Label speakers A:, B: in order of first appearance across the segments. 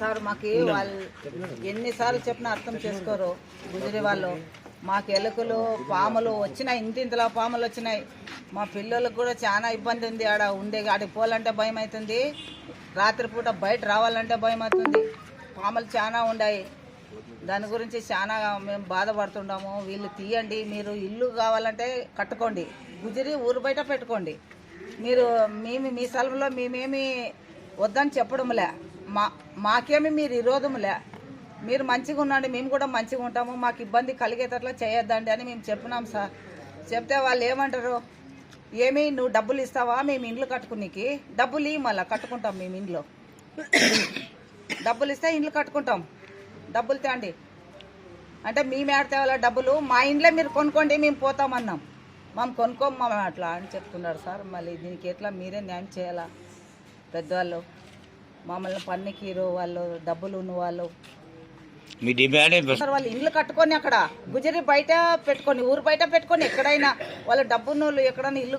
A: Sir మాకు వాళ్ళు ఎన్నిసార్లు చెప్పినా అర్థం చేసుకోరు. గుజరి వాళ్ళు మాకు ఎలుకలు పాములు వచ్చినాయి ఇంటింతలా పాములు వచ్చినాయి. మా పిల్లలకు కూడా చాలా ఇబ్బంది ఉంది ఆడ ఉండే ఆడికి పోవాలంటే భయం అవుతుంది. రాత్రిపూట బయట రావాలంటే భయం అవుతుంది. పాములు చాలా ఉన్నాయి దాని గురించి చాలా మేము బాధపడుతున్నాము వీళ్ళు తీయండి మీరు ఇల్లు కావాలంటే కట్టుకోండి. గుజరి ఊరు బయట పెట్టుకోండి. మీరు మేము మీ స్థలంలో మేమేమి వద్దని చెప్పడంలే. మా మాకేమి మీరు విరోధములే. మీరు మంచిగా ఉండండి మేము కూడా మంచిగా ఉంటాము. మాకు ఇబ్బంది కలిగేటట్లా చేయొద్దండి అని మేము చెప్పినాం సార్. చెప్తే వాళ్ళు ఏమంటారు? ఏమి నువ్వు డబ్బులు ఇస్తావా? మేము ఇండ్లు కట్టుకునేకి. డబ్బులు ఇవి మళ్ళీ కట్టుకుంటాం మేము ఇంట్లో డబ్బులు ఇస్తే ఇండ్లు కట్టుకుంటాం. డబ్బులు తేండి. అంటే మేము ఏడ డబ్బులు? మా ఇంట్లో మీరు కొనుక్కోండి మేము పోతామన్నాం. మేము కొనుక్కోం అట్లా అని చెప్తున్నారు సార్. మళ్ళీ దీనికి ఎట్లా మీరే న్యాయం చేయాలా? పెద్దవాళ్ళు. మమ్మల్ని పన్నికీరు వాళ్ళు డబ్బులు ఉన్న వాళ్ళు.
B: మీ డిమాండ్
A: వాళ్ళు ఇండ్లు కట్టుకొని అక్కడ గుజరి బయట పెట్టుకొని ఊరు బయట పెట్టుకొని ఎక్కడైనా వాళ్ళ డబ్బున్న వాళ్ళు ఎక్కడైనా ఇల్లు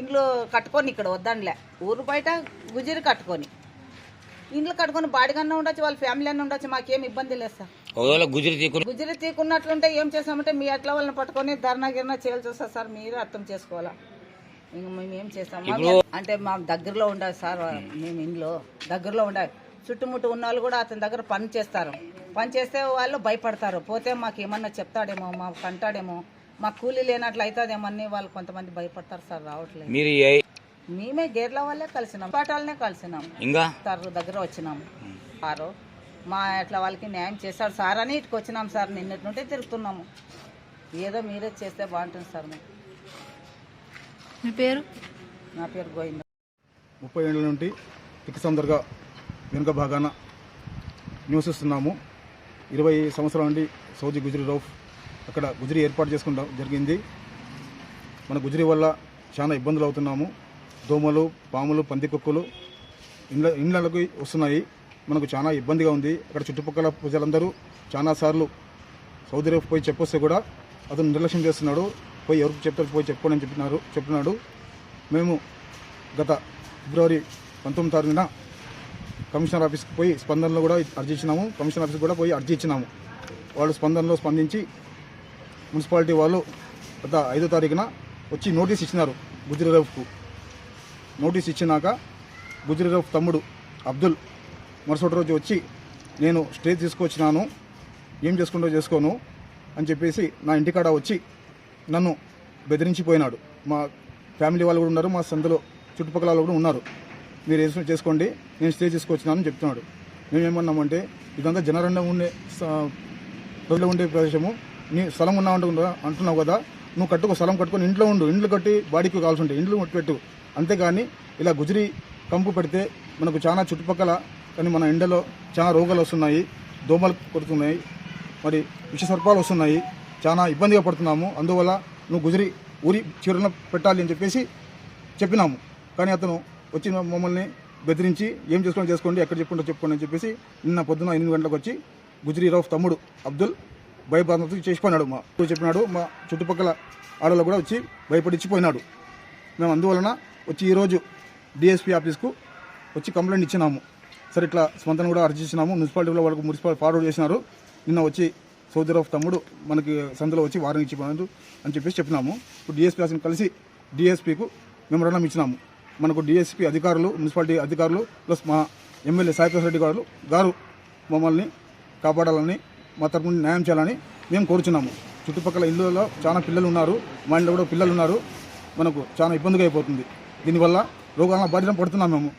A: ఇండ్లు కట్టుకొని ఇక్కడ వద్దంలే ఊరు బయట గుజరి కట్టుకొని. ఇండ్లు కట్టుకొని బాడిగన్నా ఉండొచ్చు వాళ్ళ ఫ్యామిలీ అన్న ఉండొచ్చు మాకేం ఇబ్బంది లేదు సార్.
B: ఒకవేళ గుజరి
A: గుజరి తీకున్నట్లుంటే ఏం చేస్తామంటే మీ అట్లా వాళ్ళని పట్టుకొని ధర్నా గిర్నా చేయాల్సి వస్తుంది సార్ మీరే అర్థం చేసుకోవాలా? ఇంక మేము చేస్తాం? మాకు అంటే మా దగ్గరలో ఉండాలి సార్ మేము ఇంట్లో దగ్గరలో ఉండాలి. చుట్టుముట్టు ఉన్న వాళ్ళు కూడా అతని దగ్గర పని చేస్తారు. పని చేస్తే వాళ్ళు భయపడతారు. పోతే మాకు ఏమన్నా చెప్తాడేమో మాకు అంటాడేమో మాకు కూలీ లేనట్లు అవుతుందేమో అని వాళ్ళు కొంతమంది భయపడతారు సార్ రావట్లేదు.
B: మీరు
A: మేమే గేర్ల వాళ్ళే కలిసినాం పాటాలనే కలిసినాం.
B: ఇంకా?
A: సార్ దగ్గర వచ్చినాం. సారు మా అట్లా వాళ్ళకి న్యాయం చేశారు సార్ అని ఇటుకు వచ్చినాం సార్ నిన్నటి నుండి తిరుగుతున్నాము. ఏదో మీరే చేస్తే బాగుంటుంది సార్ మీకు.
C: మీ పేరు?
A: నా పేరు గోవింద.
D: ముప్పై ఏళ్ళ నుండి తిక్కసందర్గా వెనుక భాగాన నివసిస్తున్నాము. ఇరవై సంవత్సరాల నుండి సౌదీ గుజరీ రౌఫ్ అక్కడ గుజరీ ఏర్పాటు చేసుకుంటాం జరిగింది. మన గుజరీ వల్ల చాలా ఇబ్బందులు అవుతున్నాము. దోమలు పాములు పందికొక్కులు ఇండ్ల ఇండ్లకి వస్తున్నాయి. మనకు చాలా ఇబ్బందిగా ఉంది. అక్కడ చుట్టుపక్కల ప్రజలందరూ చాలాసార్లు సౌదీ రౌఫ్ పోయి చెప్పొస్తే కూడా అతను నిర్లక్ష్యం చేస్తున్నాడు. పోయి ఎవరికి చెప్తారు పోయి చెప్పుకోండి అని చెప్పినారు చెప్పినాడు. మేము గత ఫిబ్రవరి పంతొమ్మిది తారీఖున కమిషనర్ ఆఫీస్కి పోయి స్పందనలో కూడా అర్జీ ఇచ్చినాము. కమిషనర్ ఆఫీస్కి కూడా పోయి అర్జీ ఇచ్చినాము. వాళ్ళు స్పందనలో స్పందించి మున్సిపాలిటీ వాళ్ళు గత ఐదో తారీఖున వచ్చి నోటీస్ ఇచ్చినారు గుజరీరఫ్కు నోటీస్ ఇచ్చినాక గుజరీరఫ్ తమ్ముడు అబ్దుల్ మరుసటి రోజు వచ్చి నేను స్టే తీసుకొచ్చినాను ఏం చేసుకుంటో చేసుకోను అని చెప్పేసి నా ఇంటికాడ వచ్చి నన్ను బెదిరించిపోయినాడు. మా ఫ్యామిలీ వాళ్ళు కూడా ఉన్నారు మా సందులో చుట్టుపక్కల వాళ్ళు కూడా ఉన్నారు. మీరు ఏం చేసుకోండి నేను స్టే చేసుకొచ్చినానని చెప్తున్నాడు. మేమేమన్నామంటే ఇదంతా జనరండం ఉండే స- ప్రజలు ఉండే ప్రదేశము. నీ స్థలం ఉన్నా అంటున్నావు కదా. నువ్వు కట్టుకో స్థలం కట్టుకొని ఇంట్లో ఉండు. ఇండ్లు కట్టి బాడీకి కావాల్సి ఉంటాయి ఇండ్లు పెట్టు. అంతేగాని ఇలా గుజరి కంపు పెడితే మనకు చాలా చుట్టుపక్కల కానీ మన ఎండలో చాలా రోగాలు వస్తున్నాయి దోమలు కొడుతున్నాయి మరి విష సర్పాలు వస్తున్నాయి. చాలా ఇబ్బందిగా పడుతున్నాము. అందువల్ల నువ్వు గుజరీ ఊరి చివరన పెట్టాలి అని చెప్పేసి చెప్పినాము. కానీ అతను వచ్చి మమ్మల్ని బెదిరించి ఏం చేసుకోండి చేసుకోండి ఎక్కడ చెప్పుకుంటే చెప్పుకోండి అని చెప్పేసి నిన్న పొద్దున ఎనిమిది గంటలకు వచ్చి గుజరీ రౌఫ్ తమ్ముడు అబ్దుల్ భయభ్రాంతి చేసిపోయినాడు. మా చెప్పినాడు మా చుట్టుపక్కల ఆడలో కూడా వచ్చి భయపడిచ్చిపోయినాడు. మేము అందువలన వచ్చి ఈరోజు డిఎస్పీ ఆఫీస్కు వచ్చి కంప్లైంట్ ఇచ్చినాము. సరే ఇట్లా స్పందన కూడా అర్జీ ఇచ్చినాము. మున్సిపాలిటీలో వాళ్ళకు మున్సిపాలిటీ ఫార్వర్డ్ చేసినారు. నిన్న వచ్చి సౌదీ తమ్ముడు మనకి సందులో వచ్చి వారం ఇచ్చిపోయినారు అని చెప్పేసి చెప్పినాము. ఇప్పుడు డిఎస్పీ అసలు కలిసి డిఎస్పీకు మెమరాండం ఇచ్చినాము. మనకు డిఎస్పీ అధికారులు మున్సిపాలిటీ అధికారులు ప్లస్ మా ఎమ్మెల్యే సాయిప్రసాద్ రెడ్డి గారు గారు మమ్మల్ని కాపాడాలని మా తరపు నుండి న్యాయం చేయాలని మేము కోరుచున్నాము. చుట్టుపక్కల ఇళ్ళలో చాలా పిల్లలు ఉన్నారు మా ఇంట్లో కూడా పిల్లలు ఉన్నారు. మనకు చాలా ఇబ్బందిగా అయిపోతుంది. దీనివల్ల రోగాలను బాధ్యత పడుతున్నాం మేము.